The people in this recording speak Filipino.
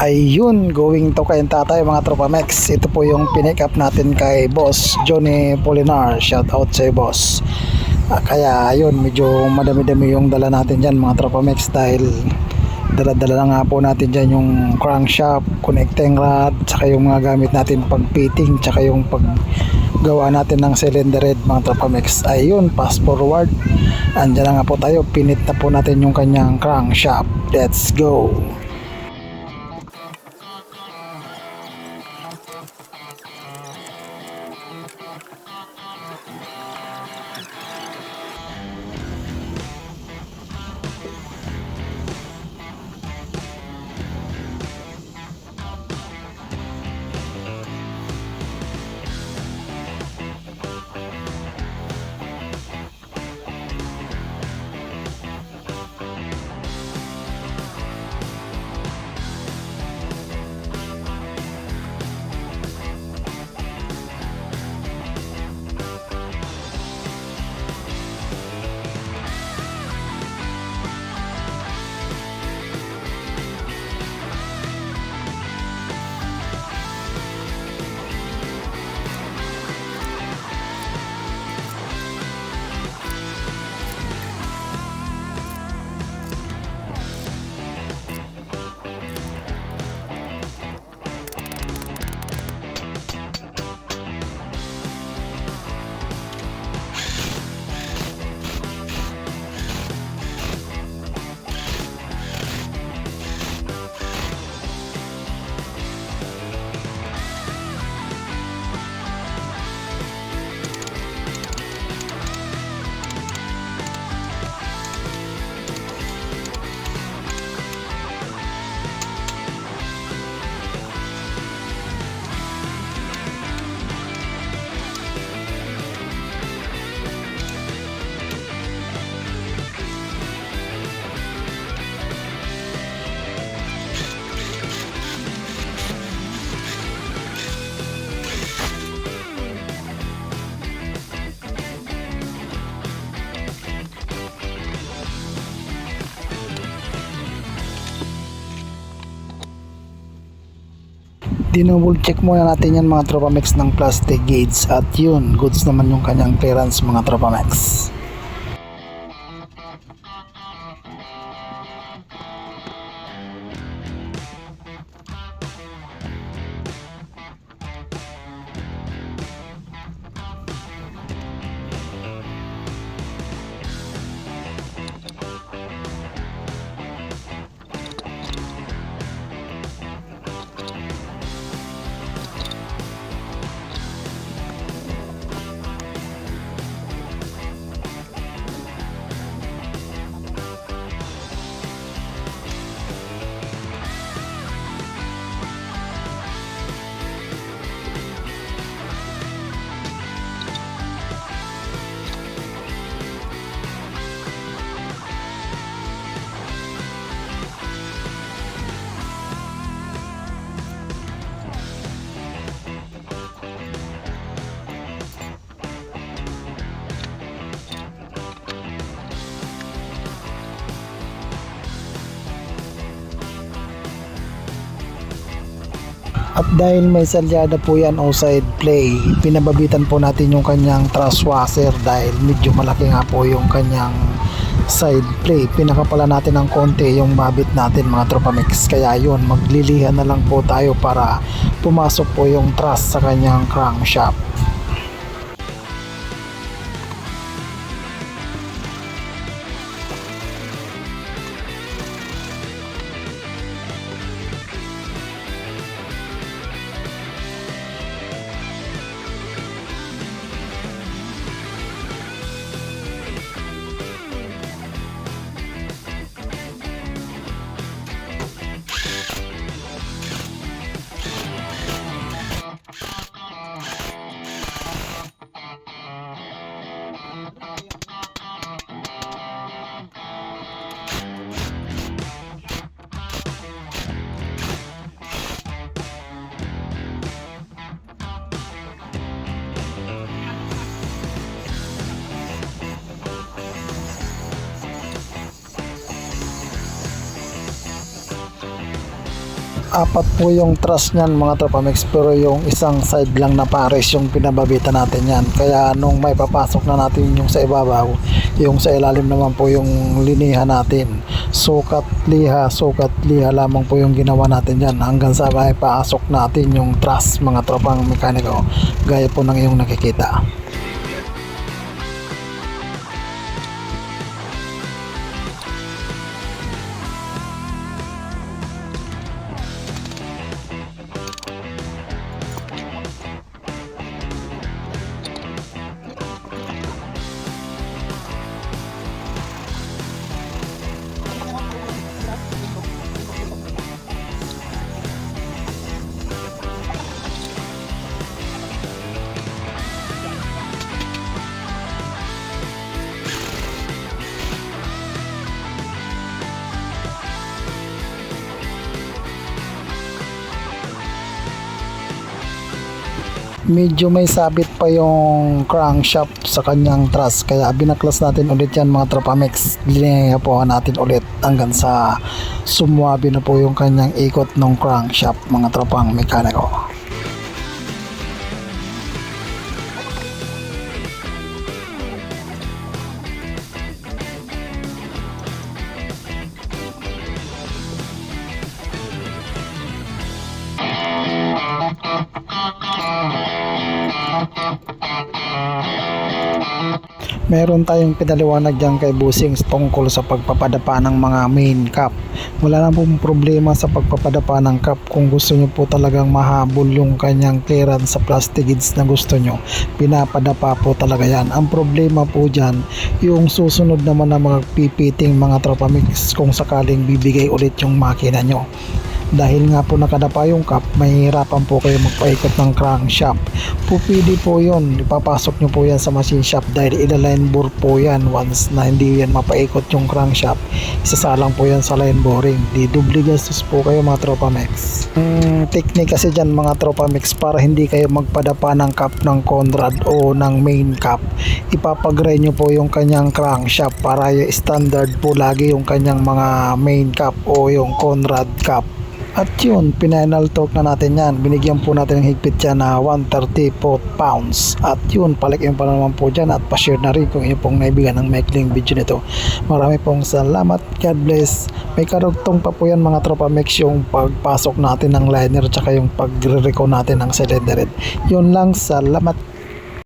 Ayun, going to kay tatay mga tropa Mex. Ito po yung pinick up natin kay boss Johnny Polinar. Shout out sa boss. Ah, kaya ayun, medyo madami-dami yung dala natin dyan mga tropa Mex dahil dala-dala na nga po natin dyan yung crankshaft, connecting rod, tsaka yung mga gamit natin pag fitting, tsaka yung pag gawa natin ng cylinder head mga tropa Mex. Ayun, fast forward. Andyan na nga po tayo, pinit na po natin yung kanyang crankshaft. Let's go! Dinouble check muna natin yan mga tropa mix ng plastic gauge at yun goods naman yung kanyang clearance mga tropa mix At dahil may salyada po yan outside play, pinababitan po natin yung kanyang truss washer dahil medyo malaki nga po yung kanyang side play. Pinakapala natin ng konti yung mabit natin mga tropa. Kaya yun, maglilihan na lang po tayo para pumasok po yung truss sa kanyang crankshaft. Apat po yung truss niyan mga tropa pero yung isang side lang na pares yung pinababitan natin yan kaya nung may papasok na natin yung sa ibabaw yung sa ilalim naman po yung linihan natin. Sukat liha sukat liha lamang po yung ginawa natin yan hanggang sa may pasok natin yung truss mga tropang mekaniko gaya po ng iyong nakikita medyo may sabit pa yung crankshaft sa kanyang truss. Kaya binaklas natin ulit yan mga tropa mix linya po natin ulit hanggang sa sumwabi na po yung kanyang ikot ng crankshaft mga tropang mekaniko meron tayong pinaliwanag dyan kay Busing tungkol sa pagpapadapa ng mga main cap. Wala na pong problema sa pagpapadapa ng cap kung gusto nyo po talagang mahabol yung kanyang clearance sa plastikids na gusto nyo. Pinapadapa po talaga yan. Ang problema po dyan, yung susunod naman na mga pipiting mga tropa mix kung sakaling bibigay ulit yung makina nyo dahil nga po nakadapa yung cap mahihirapan po kayo magpaikot ng crankshaft pupili po yun. Ipapasok nyo po yan sa machine shop dahil ilaline bore po yan. Once na hindi yan mapaikot yung crankshaft isasalang po yan sa line boring. Di dubli gastos po kayo mga tropa mix mm, technique kasi dyan mga tropa mix para hindi kayo magpadapa ng cap ng Conrad o ng main cap ipapagray nyo po yung kanyang crankshaft para yung standard po lagi yung kanyang mga main cap o yung Conrad cap at yun, pinanal torque na natin yan. Binigyan po natin ng higpit yan na 130 pounds. At yun, palakin pa naman po dyan at pa-share na rin kung inyo pong naibigan ng maikling video nito. Marami pong salamat. God bless. May karugtong pa po yan mga tropa mix yung pagpasok natin ng liner tsaka yung pagre-recon natin ng cylinder head. Yun lang, salamat.